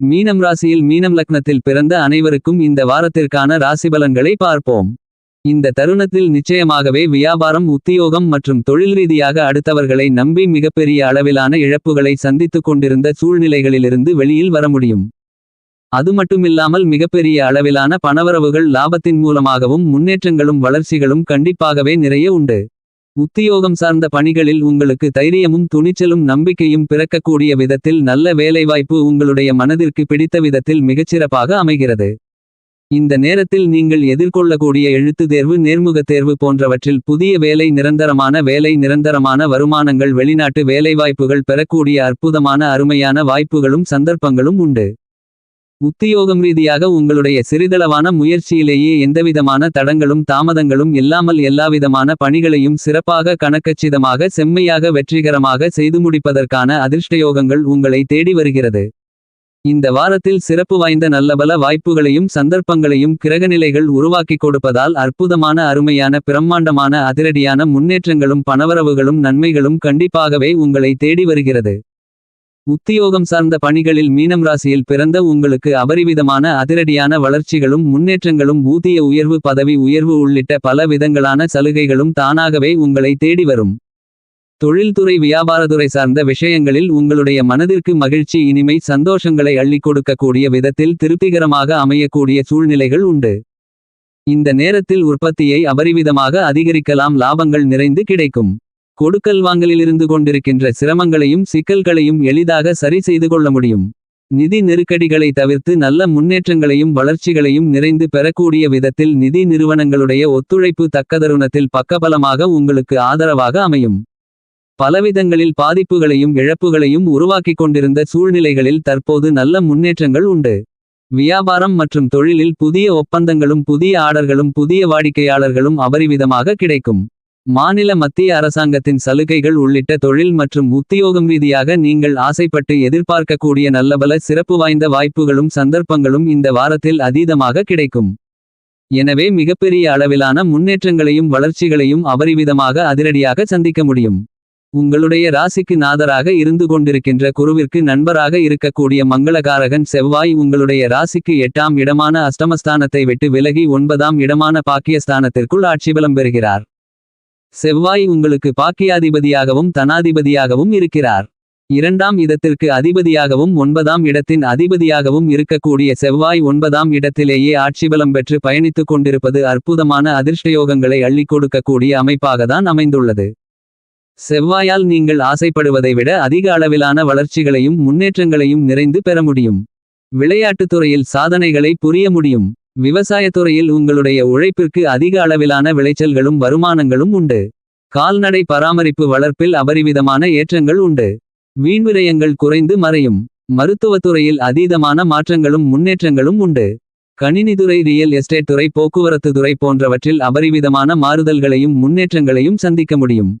மீனம் ராசியில் மீனம் லக்னத்தில் பிறந்த அனைவருக்கும் இந்த வாரத்திற்கான ராசிபலன்களை பார்ப்போம். இந்த தருணத்தில் நிச்சயமாகவே வியாபாரம் உத்தியோகம் மற்றும் தொழில் ரீதியாக அடுத்தவர்களை நம்பி மிகப்பெரிய அளவிலான இழப்புகளை சந்தித்துக் கொண்டிருந்த சூழ்நிலைகளிலிருந்து வெளியில் வர முடியும். அது மட்டுமில்லாமல் மிகப்பெரிய அளவிலான பணவரவுகள் லாபத்தின் மூலமாகவும் முன்னேற்றங்களும் வளர்ச்சிகளும் கண்டிப்பாகவே நிறைய உண்டு. உத்தியோகம் சார்ந்த பணிகளில் உங்களுக்கு தைரியமும் துணிச்சலும் நம்பிக்கையும் பிறக்கக்கூடிய விதத்தில் நல்ல வேலைவாய்ப்பு உங்களுடைய மனதிற்கு பிடித்த விதத்தில் மிகச்சிறப்பாக அமைகிறது. இந்த நேரத்தில் நீங்கள் எதிர்கொள்ளக்கூடிய எழுத்து தேர்வு நேர்முகத் தேர்வு போன்றவற்றில் புதிய வேலை நிரந்தரமான வேலை நிரந்தரமான வருமானங்கள் வெளிநாட்டு வேலைவாய்ப்புகள் பெறக்கூடிய அற்புதமான அருமையான வாய்ப்புகளும் சந்தர்ப்பங்களும் உண்டு. உத்தியோகம் ரீதியாக உங்களுடைய சிறிதளவான முயற்சியிலேயே எந்தவிதமான தடங்களும் தாமதங்களும் இல்லாமல் எல்லாவிதமான பணிகளையும் சிறப்பாக கணக்கச்சிதமாக செம்மையாக வெற்றிகரமாக செய்து முடிப்பதற்கான அதிர்ஷ்டயோகங்கள் உங்களை தேடி வருகிறது. இந்த வாரத்தில் சிறப்பு வாய்ந்த நல்லபல வாய்ப்புகளையும் சந்தர்ப்பங்களையும் கிரகநிலைகள் உருவாக்கிக் கொடுப்பதால் அற்புதமான அருமையான பிரம்மாண்டமான அதிரடியான முன்னேற்றங்களும் பணவரவுகளும் நன்மைகளும் கண்டிப்பாகவே உங்களை தேடி வருகிறது. உத்தியோகம் சார்ந்த பணிகளில் மீனம் ராசியில் பிறந்த உங்களுக்கு அபரிவிதமான அதிரடியான வளர்ச்சிகளும் முன்னேற்றங்களும் ஊதிய உயர்வு பதவி உயர்வு உள்ளிட்ட பல விதங்களான சலுகைகளும் தானாகவே உங்களை தேடி வரும். தொழில்துறை வியாபாரத்துறை சார்ந்த விஷயங்களில் உங்களுடைய மனதிற்கு மகிழ்ச்சி இனிமை சந்தோஷங்களை அள்ளிக் கொடுக்கக்கூடிய விதத்தில் திருப்திகரமாக அமையக்கூடிய சூழ்நிலைகள் உண்டு. இந்த நேரத்தில் உற்பத்தியை அபரிவிதமாக அதிகரிக்கலாம் லாபங்கள் நிறைந்து கிடைக்கும். கொடுக்கல் வாங்கலிலிருந்து கொண்டிருக்கின்ற சிரமங்களையும் சிக்கல்களையும் எளிதாக சரி செய்து கொள்ள முடியும். நிதி நெருக்கடிகளை தவிர்த்து நல்ல முன்னேற்றங்களையும் வளர்ச்சிகளையும் நிறைந்து பெறக்கூடிய விதத்தில் நிதி நிறுவனங்களுடைய ஒத்துழைப்பு தக்கதருணத்தில் பக்கபலமாக உங்களுக்கு ஆதரவாக அமையும். பலவிதங்களில் பாதிப்புகளையும் இழப்புகளையும் உருவாக்கிக் கொண்டிருந்த சூழ்நிலைகளில் தற்போது நல்ல முன்னேற்றங்கள் உண்டு. வியாபாரம் மற்றும் தொழிலில் புதிய ஒப்பந்தங்களும் புதிய ஆர்டர்களும் புதிய வாடிக்கையாளர்களும் அபரிவிதமாக கிடைக்கும். மாநில மத்திய அரசாங்கத்தின் சலுகைகள் உள்ளிட்ட தொழில் மற்றும் உத்தியோகம் ரீதியாக நீங்கள் ஆசைப்பட்டு எதிர்பார்க்கக்கூடிய நல்லபல சிறப்பு வாய்ந்த வாய்ப்புகளும் சந்தர்ப்பங்களும் இந்த வாரத்தில் அதீதமாக கிடைக்கும். எனவே மிகப்பெரிய அளவிலான முன்னேற்றங்களையும் வளர்ச்சிகளையும் அபரிவிதமாக அதிரடியாக சந்திக்க முடியும். உங்களுடைய ராசிக்கு நாதராக இருந்து கொண்டிருக்கின்ற குருவிற்கு நண்பராக இருக்கக்கூடிய மங்களகாரகன் செவ்வாய் உங்களுடைய ராசிக்கு எட்டாம் இடமான அஷ்டமஸ்தானத்தை விட்டு விலகி ஒன்பதாம் இடமான பாக்கியஸ்தானத்திற்குள் ஆட்சிபலம் பெறுகிறார். செவ்வாய் உங்களுக்கு பாக்கியாதிபதியாகவும் தனாதிபதியாகவும் இருக்கிறார். இரண்டாம் இடத்திற்கு அதிபதியாகவும் ஒன்பதாம் இடத்தின் அதிபதியாகவும் இருக்கக்கூடிய செவ்வாய் ஒன்பதாம் இடத்திலேயே ஆட்சிபலம் பெற்று பயணித்துக் கொண்டிருப்பது அற்புதமான அதிர்ஷ்டயோகங்களை அள்ளிக் கொடுக்கக்கூடிய அமைப்பாகத்தான் அமைந்துள்ளது. செவ்வாயால் நீங்கள் ஆசைப்படுவதை விட அதிக அளவிலான வளர்ச்சிகளையும் முன்னேற்றங்களையும் நிறைந்து பெற முடியும். விளையாட்டுத் துறையில் சாதனைகளை புரிய முடியும். விவசாயத்துறையில் உங்களுடைய உழைப்பிற்கு அதிக அளவிலான விளைச்சல்களும் வருமானங்களும் உண்டு. கால்நடை பராமரிப்பு வளர்ப்பில் அபரிவிதமான ஏற்றங்கள் உண்டு. வீண்விரயங்கள் குறைந்து மறையும். மருத்துவத்துறையில் அதீதமான மாற்றங்களும் முன்னேற்றங்களும் உண்டு. கணினித்துறை ரியல் எஸ்டேட் துறை போக்குவரத்து துறை போன்றவற்றில் அபரிவிதமான மாறுதல்களையும் முன்னேற்றங்களையும் சந்திக்க முடியும்.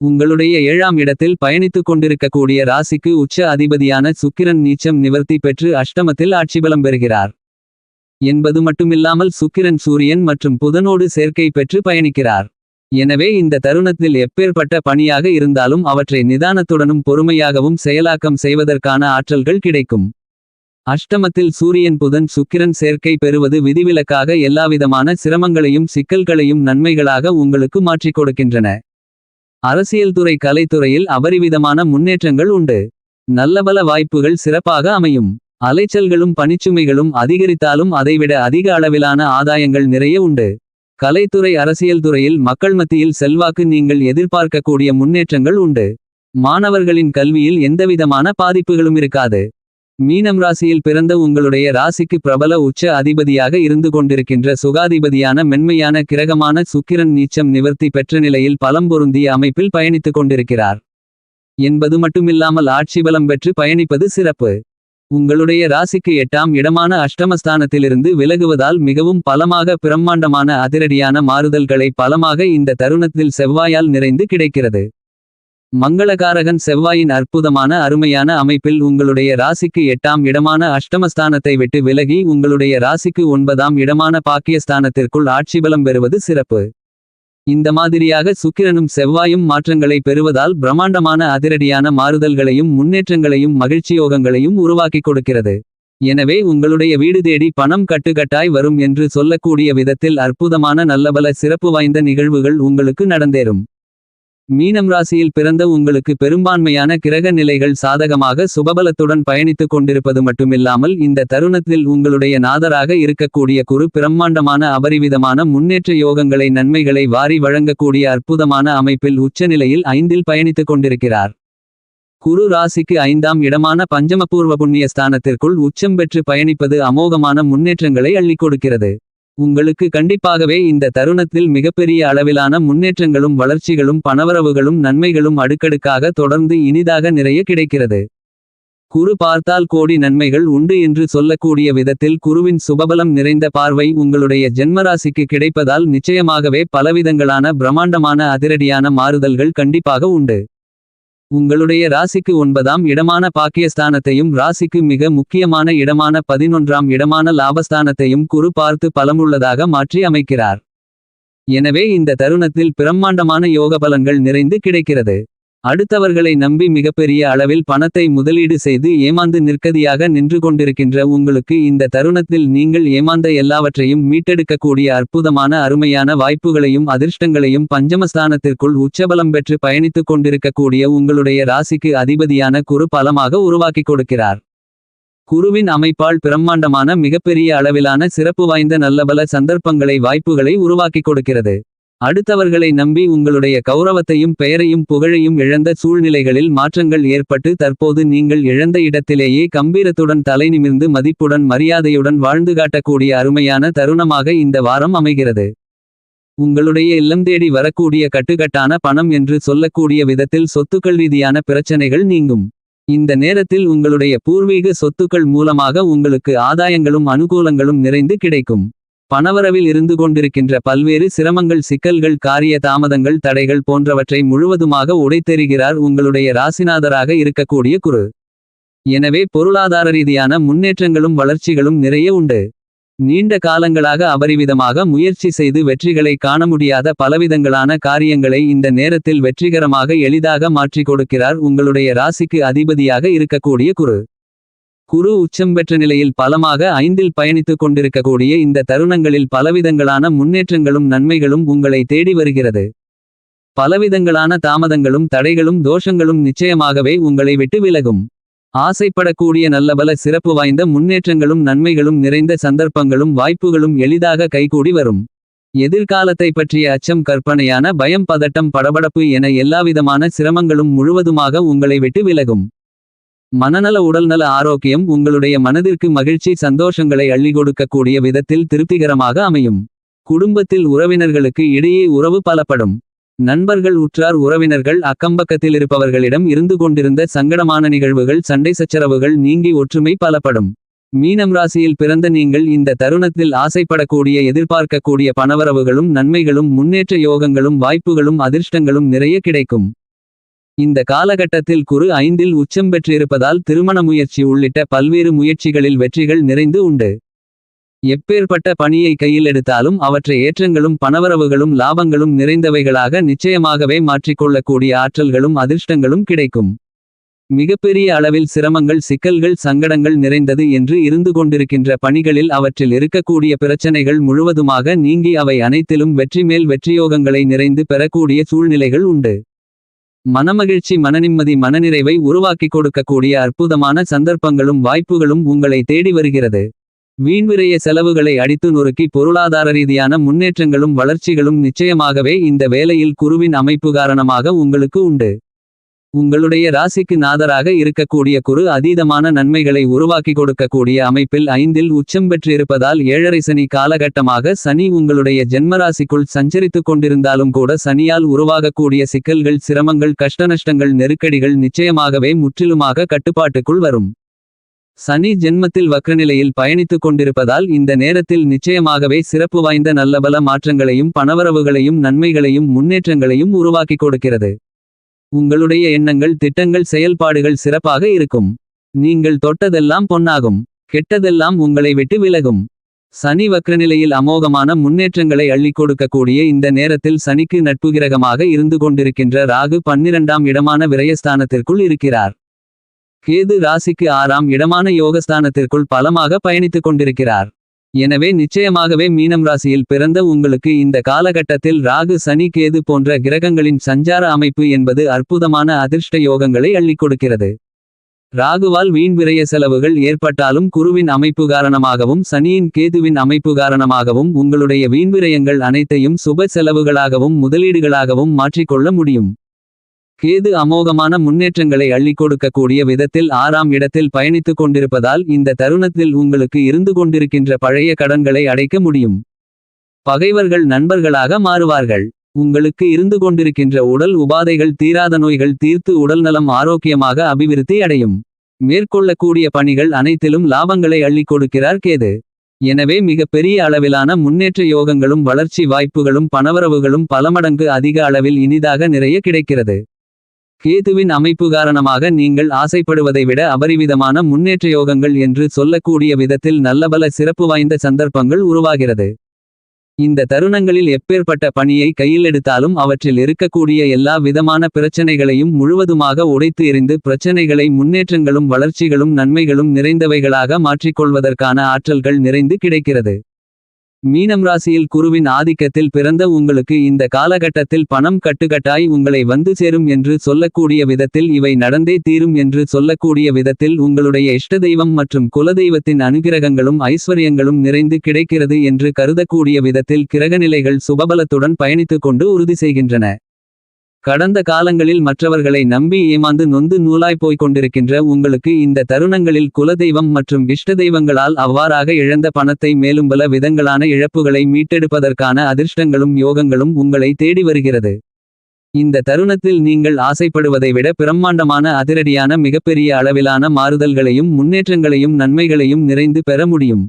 உங்களுடைய ஏழாம் இடத்தில் பயணித்துக் கொண்டிருக்கக்கூடிய ராசிக்கு உச்ச அதிபதியான சுக்கிரன் நீச்சம் நிவர்த்தி பெற்று அஷ்டமத்தில் ஆட்சிபலம் பெறுகிறார். என்பது மட்டுமில்லாமல் சுக்கிரன் சூரியன் மற்றும் புதனோடு சேர்க்கை பெற்று பயணிக்கிறார். எனவே இந்த தருணத்தில் எப்பேற்பட்ட பணியாக இருந்தாலும் அவற்றை நிதானத்துடனும் பொறுமையாகவும் செயலாக்கம் செய்வதற்கான ஆற்றல்கள் கிடைக்கும். அஷ்டமத்தில் சூரியன் புதன் சுக்கிரன் சேர்க்கை பெறுவது விதிவிலக்காக எல்லாவிதமான சிரமங்களையும் சிக்கல்களையும் நன்மைகளாக உங்களுக்கு மாற்றிக் கொடுக்கின்றன. அரசியல் துறை கலைத்துறையில் அபரிவிதமான முன்னேற்றங்கள் உண்டு. நல்லபல வாய்ப்புகள் சிறப்பாக அமையும். அலைச்சல்களும் பணிச்சுமைகளும் அதிகரித்தாலும் அதைவிட அதிக அளவிலான ஆதாயங்கள் நிறைய உண்டு. கலைத்துறை அரசியல் துறையில் மக்கள் மத்தியில் செல்வாக்கு நீங்கள் எதிர்பார்க்கக்கூடிய முன்னேற்றங்கள் உண்டு. மாணவர்களின் கல்வியில் எந்தவிதமான பாதிப்புகளும் இருக்காது. மீனம் ராசியில் பிறந்த உங்களுடைய ராசிக்கு பிரபல உச்ச அதிபதியாக இருந்து கொண்டிருக்கின்ற சுகாதிபதியான மென்மையான கிரகமான சுக்கிரன் நீச்சம் நிவர்த்தி பெற்ற நிலையில் பலம் பொருந்திய அமைப்பில் பயணித்துக் கொண்டிருக்கிறார். என்பது மட்டுமில்லாமல் ஆட்சி பலம் பெற்று பயணிப்பது சிறப்பு. உங்களுடைய ராசிக்கு எட்டாம் இடமான அஷ்டமஸ்தானத்திலிருந்து விலகுவதால் மிகவும் பலமாக பிரம்மாண்டமான அதிரடியான மாறுதல்களை பலமாக இந்த தருணத்தில் செவ்வாயால் நிறைந்து கிடைக்கிறது. மங்களகாரகன் செவ்வாயின் அற்புதமான அருமையான அமைப்பில் உங்களுடைய ராசிக்கு எட்டாம் இடமான அஷ்டமஸ்தானத்தை விட்டு விலகி உங்களுடைய ராசிக்கு ஒன்பதாம் இடமான பாக்கியஸ்தானத்திற்குள் ஆட்சிபலம் பெறுவது சிறப்பு. இந்த மாதிரியாக சுக்கிரனும் செவ்வாயும் மாற்றங்களை பெறுவதால் பிரம்மாண்டமான அதிரடியான மாறுதல்களையும் முன்னேற்றங்களையும் மகிழ்ச்சியோகங்களையும் உருவாக்கிக் கொடுக்கிறது. எனவே உங்களுடைய வீடு தேடி பணம் கட்டுக்கட்டாய் வரும் என்று சொல்லக்கூடிய விதத்தில் அற்புதமான நல்லபல சிறப்பு வாய்ந்த நிகழ்வுகள் உங்களுக்கு நடந்தேறும். மீனம் ராசியில் பிறந்த உங்களுக்கு பெரும்பான்மையான கிரக நிலைகள் சாதகமாக சுபபலத்துடன் பயணித்துக் கொண்டிருப்பது மட்டுமில்லாமல் இந்த தருணத்தில் உங்களுடைய நாதராக இருக்கக்கூடிய குரு பிரம்மாண்டமான அபரிவிதமான முன்னேற்ற யோகங்களை நன்மைகளை வாரி வழங்கக்கூடிய அற்புதமான அமைப்பில் உச்சநிலையில் ஐந்தில் பயணித்துக் கொண்டிருக்கிறார். குரு ராசிக்கு ஐந்தாம் இடமான பஞ்சமபூர்வ புண்ணிய ஸ்தானத்திற்குள் உச்சம் பெற்று பயணிப்பது அமோகமான முன்னேற்றங்களை அள்ளிக் கொடுக்கிறது. உங்களுக்கு கண்டிப்பாகவே இந்த தருணத்தில் மிகப்பெரிய அளவிலான முன்னேற்றங்களும் வளர்ச்சிகளும் பணவரவுகளும் நன்மைகளும் அடுக்கடுக்காக தொடர்ந்து இனிதாக நிறைய கிடைக்கிறது. குரு பார்த்தால் கோடி நன்மைகள் உண்டு என்று சொல்லக்கூடிய விதத்தில் குருவின் சுபபலம் நிறைந்த பார்வை உங்களுடைய ஜென்மராசிக்கு கிடைப்பதால் நிச்சயமாகவே பலவிதங்களான பிரம்மாண்டமான அதிரடியான மாறுதல்கள் கண்டிப்பாக உண்டு. உங்களுடைய ராசிக்கு ஒன்பதாம் இடமான பாக்கியஸ்தானத்தையும் ராசிக்கு மிக முக்கியமான இடமான பதினொன்றாம் இடமான லாபஸ்தானத்தையும் குரு பார்த்து பலமுள்ளதாக மாற்றி அமைக்கிறார். எனவே இந்த தருணத்தில் பிரம்மாண்டமான யோக பலன்கள் நிறைந்து கிடைக்கிறது. அடுத்தவர்களை நம்பி மிகப்பெரிய அளவில் பணத்தை முதலீடு செய்து ஏமாந்து நிற்கதியாக நின்று கொண்டிருக்கின்ற உங்களுக்கு இந்த தருணத்தில் நீங்கள் ஏமாந்த எல்லாவற்றையும் மீட்டெடுக்கக்கூடிய அற்புதமான அருமையான வாய்ப்புகளையும் அதிர்ஷ்டங்களையும் பஞ்சமஸ்தானத்திற்குள் உச்சபலம் பெற்று பயணித்துக் கொண்டிருக்கக்கூடிய உங்களுடைய ராசிக்கு அதிபதியான குரு பலமாக உருவாக்கிக் கொடுக்கிறார். குருவின் அமைப்பால் பிரம்மாண்டமான மிகப்பெரிய அளவிலான சிறப்பு வாய்ந்த நல்லபல சந்தர்ப்பங்களை வாய்ப்புகளை உருவாக்கிக் கொடுக்கிறது. அடுத்தவர்களை நம்பி உங்களுடைய கௌரவத்தையும் பெயரையும் புகழையும் இழந்த சூழ்நிலைகளில் மாற்றங்கள் ஏற்பட்டு தற்போது நீங்கள் இழந்த இடத்திலேயே கம்பீரத்துடன் தலைநிமிர்ந்து மதிப்புடன் மரியாதையுடன் வாழ்ந்து காட்டக்கூடிய அருமையான தருணமாக இந்த வாரம் அமைகிறது. உங்களுடைய இல்லம் தேடி வரக்கூடிய கட்டுக்கட்டான பணம் என்று சொல்லக்கூடிய விதத்தில் சொத்துக்கள் ரீதியான பிரச்சனைகள் நீங்கும். இந்த நேரத்தில் உங்களுடைய பூர்வீக சொத்துக்கள் மூலமாக உங்களுக்கு ஆதாயங்களும் அனுகூலங்களும் நிறைந்து கிடைக்கும். பணவரவில் இருந்து கொண்டிருக்கின்ற பல்வேறு சிரமங்கள் சிக்கல்கள் காரிய தாமதங்கள் தடைகள் போன்றவற்றை முழுவதுமாக உடைத்தெறிகிறார் உங்களுடைய ராசிநாதராக இருக்கக்கூடிய குரு. எனவே பொருளாதார ரீதியான முன்னேற்றங்களும் வளர்ச்சிகளும் நிறைய உண்டு. நீண்ட காலங்களாக அபரிவிதமாக முயற்சி செய்து வெற்றிகளை காண முடியாத பலவிதங்களான காரியங்களை இந்த நேரத்தில் வெற்றிகரமாக எளிதாக மாற்றிக் கொடுக்கிறார் உங்களுடைய ராசிக்கு அதிபதியாக இருக்கக்கூடிய குரு. குரு உச்சம் பெற்ற நிலையில் பலமாக ஐந்தில் பயணித்துக் கொண்டிருக்கக்கூடிய இந்த தருணங்களில் பலவிதங்களான முன்னேற்றங்களும் நன்மைகளும் உங்களை தேடி வருகிறது. பலவிதங்களான தாமதங்களும் தடைகளும் தோஷங்களும் நிச்சயமாகவே உங்களை விட்டு விலகும். ஆசைப்படக்கூடிய நல்லபல சிறப்பு வாய்ந்த முன்னேற்றங்களும் நன்மைகளும் நிறைந்த சந்தர்ப்பங்களும் வாய்ப்புகளும் எளிதாக கைகூடி வரும். எதிர்காலத்தை பற்றிய அச்சம் கற்பனையான பயம் பதட்டம் படபடப்பு என எல்லாவிதமான சிரமங்களும் முழுவதுமாக உங்களை விட்டு விலகும். மனநல உடல்நல ஆரோக்கியம் உங்களுடைய மனதிற்கு மகிழ்ச்சி சந்தோஷங்களை அள்ளி கொடுக்கக்கூடிய விதத்தில் திருப்திகரமாக அமையும். குடும்பத்தில் உறவினர்களுக்கு இடையே உறவு பலப்படும். நண்பர்கள் உற்றார் உறவினர்கள் அக்கம்பக்கத்தில் இருப்பவர்களிடம் இருந்து கொண்டிருந்த சங்கடமான நிகழ்வுகள் சண்டை சச்சரவுகள் நீங்கி ஒற்றுமை பலப்படும். மீனம் ராசியில் பிறந்த நீங்கள் இந்த தருணத்தில் ஆசைப்படக்கூடிய எதிர்பார்க்கக்கூடிய பணவரவுகளும் நன்மைகளும் முன்னேற்ற யோகங்களும் வாய்ப்புகளும் அதிர்ஷ்டங்களும் நிறைய கிடைக்கும். இந்த காலகட்டத்தில் குரு ஐந்தில் உச்சம் பெற்றிருப்பதால் திருமண முயற்சி உள்ளிட்ட பல்வேறு முயற்சிகளில் வெற்றிகள் நிறைந்து உண்டு. எப்பேற்பட்ட பணியை கையில் எடுத்தாலும் அவற்றை ஏற்றங்களும் பணவரவுகளும் லாபங்களும் நிறைந்தவைகளாக நிச்சயமாகவே மாற்றிக்கொள்ளக்கூடிய ஆற்றல்களும் அதிர்ஷ்டங்களும் கிடைக்கும். மிகப்பெரிய அளவில் சிரமங்கள் சிக்கல்கள் சங்கடங்கள் நிறைந்தது என்று இருந்து கொண்டிருக்கின்ற பணிகளில் அவற்றில் இருக்கக்கூடிய பிரச்சனைகள் முழுவதுமாக நீங்கி அவை அனைத்திலும் வெற்றிமேல் வெற்றியோகங்களை நிறைந்து பெறக்கூடிய சூழ்நிலைகள் உண்டு. மனமகிழ்ச்சி மனநிம்மதி மனநிறைவை உருவாக்கிக் கொடுக்கக்கூடிய அற்புதமான சந்தர்ப்பங்களும் வாய்ப்புகளும் உங்களை தேடி வருகிறது. வீண்விரைய செலவுகளை அடித்து நொறுக்கி பொருளாதார ரீதியான முன்னேற்றங்களும் வளர்ச்சிகளும் நிச்சயமாகவே இந்த வேலையில் குருவின் அமைப்பு காரணமாக உங்களுக்கு உண்டு. உங்களுடைய ராசிக்கு நாதராக இருக்கக்கூடிய குரு அதீதமான நன்மைகளை உருவாக்கி கொடுக்கக்கூடிய அமைப்பில் ஐந்தில் உச்சம் பெற்றிருப்பதால் ஏழரை சனி காலகட்டமாக சனி உங்களுடைய ஜென்மராசிக்குள் சஞ்சரித்துக் கொண்டிருந்தாலும் கூட சனியால் உருவாகக்கூடிய சிக்கல்கள் சிரமங்கள் கஷ்டநஷ்டங்கள் நெருக்கடிகள் நிச்சயமாகவே முற்றிலுமாக கட்டுப்பாட்டுக்குள் வரும். சனி ஜென்மத்தில் வக்ரநிலையில் பயணித்துக் கொண்டிருப்பதால் இந்த நேரத்தில் நிச்சயமாகவே சிறப்பு வாய்ந்த நல்லபல மாற்றங்களையும் பணவரவுகளையும் நன்மைகளையும் முன்னேற்றங்களையும் உருவாக்கிக் கொடுக்கிறது. உங்களுடைய எண்ணங்கள் திட்டங்கள் செயல்பாடுகள் சிறப்பாக இருக்கும். நீங்கள் தொட்டதெல்லாம் பொன்னாகும். கெட்டதெல்லாம் உங்களை விட்டு விலகும். சனி வக்ரநிலையில் அமோகமான முன்னேற்றங்களை அள்ளிக் கொடுக்கக்கூடிய இந்த நேரத்தில் சனிக்கு நட்புகிரகமாக இருந்து கொண்டிருக்கின்ற ராகு பன்னிரண்டாம் இடமான விரயஸ்தானத்திற்குள் இருக்கிறார். கேது ராசிக்கு ஆறாம் இடமான யோகஸ்தானத்திற்குள் பலமாக பயணித்துக் கொண்டிருக்கிறார் எனவே நிச்சயமாகவே மீனம் ராசியில் பிறந்த உங்களுக்கு இந்த காலகட்டத்தில் ராகு சனி கேது போன்ற கிரகங்களின் சஞ்சார அமைப்பு என்பது அற்புதமான அதிர்ஷ்ட யோகங்களை அள்ளிக் கொடுக்கிறது. ராகுவால் வீண் விரய செலவுகள் ஏற்பட்டாலும் குருவின் அமைப்பு காரணமாகவும் சனியின் கேதுவின் அமைப்பு காரணமாகவும் உங்களுடைய வீண்விரயங்கள் அனைத்தையும் சுப செலவுகளாகவும் முதலீடுகளாகவும் மாற்றிக்கொள்ள முடியும். கேது அமோகமான முன்னேற்றங்களை அள்ளி கொடுக்கக்கூடிய விதத்தில் ஆறாம் இடத்தில் பயணித்துக் கொண்டிருப்பதால் இந்த தருணத்தில் உங்களுக்கு இருந்து கொண்டிருக்கின்ற பழைய கடன்களை அடைக்க முடியும். பகைவர்கள் நண்பர்களாக மாறுவார்கள். உங்களுக்கு இருந்து கொண்டிருக்கின்ற உடல் உபாதைகள் தீராத நோய்கள் தீர்த்து உடல்நலம் ஆரோக்கியமாக அபிவிருத்தி அடையும். மேற்கொள்ளக்கூடிய பணிகள் அனைத்திலும் லாபங்களை அள்ளிக் கொடுக்கிறார் கேது. எனவே மிகப்பெரிய அளவிலான முன்னேற்ற யோகங்களும் வளர்ச்சி வாய்ப்புகளும் பணவரவுகளும் பல மடங்கு அதிக அளவில் இனிதாக நிறைய கிடைக்கிறது. கேதுவின் அமைப்பு காரணமாக நீங்கள் ஆசைப்படுவதை விட அபரிவிதமான முன்னேற்ற யோகங்கள் என்று சொல்லக்கூடிய விதத்தில் நல்லபல சிறப்பு வாய்ந்த சந்தர்ப்பங்கள் உருவாகிறது. இந்த தருணங்களில் எப்பேற்பட்ட பணியை கையில் எடுத்தாலும் அவற்றில் இருக்கக்கூடிய எல்லா விதமான பிரச்சனைகளையும் முழுவதுமாக உடைத்து எறிந்து பிரச்சனைகளை முன்னேற்றங்களும் வளர்ச்சிகளும் நன்மைகளும் நிறைந்தவைகளாக மாற்றிக்கொள்வதற்கான ஆற்றல்கள் நிறைந்து கிடைக்கிறது. மீனம் ராசியில் குருவின் ஆதிக்கத்தில் பிறந்த உங்களுக்கு இந்த காலகட்டத்தில் பணம் கட்டுக்கட்டாய் உங்களை வந்து சேரும் என்று சொல்லக்கூடிய விதத்தில் இவை நடந்தே தீரும் என்று சொல்லக்கூடிய விதத்தில் உங்களுடைய இஷ்ட தெய்வம் மற்றும் குலதெய்வத்தின் அனுகிரகங்களும் ஐஸ்வர்யங்களும் நிறைந்து கிடைக்கிறது என்று கருதக்கூடிய விதத்தில் கிரகநிலைகள் சுபபலத்துடன் பயணித்துக் கொண்டு உறுதி செய்கின்றன. கடந்த காலங்களில் மற்றவர்களை நம்பி ஏமாந்து நொந்து நூலாய் போய்க் கொண்டிருக்கின்ற உங்களுக்கு இந்த தருணங்களில் குலதெய்வம் மற்றும் இஷ்ட தெய்வங்களால் அவ்வாறாக இழந்த பணத்தை மேலும் பல விதங்களான இழப்புகளை மீட்டெடுப்பதற்கான அதிர்ஷ்டங்களும் யோகங்களும் உங்களை தேடி வருகிறது. இந்த தருணத்தில் நீங்கள் ஆசைப்படுவதை விட பிரம்மாண்டமான அதிரடியான மிகப்பெரிய அளவிலான மாறுதல்களையும் முன்னேற்றங்களையும் நன்மைகளையும் நிறைந்து பெற முடியும்.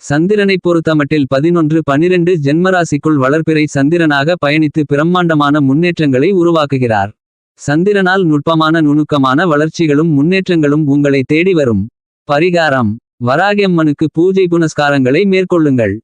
சந்திரனைப் பொறுத்தமட்டில் பதினொன்று பனிரெண்டு ஜென்மராசிக்குள் வளர்பிறை சந்திரனாக பயணித்து பிரம்மாண்டமான முன்னேற்றங்களை உருவாக்குகிறார். சந்திரனால் நுட்பமான நுணுக்கமான வளர்ச்சிகளும் முன்னேற்றங்களும் உங்களை தேடி வரும். பரிகாரம். வராகியம்மனுக்கு பூஜை புனஸ்காரங்களை மேற்கொள்ளுங்கள்.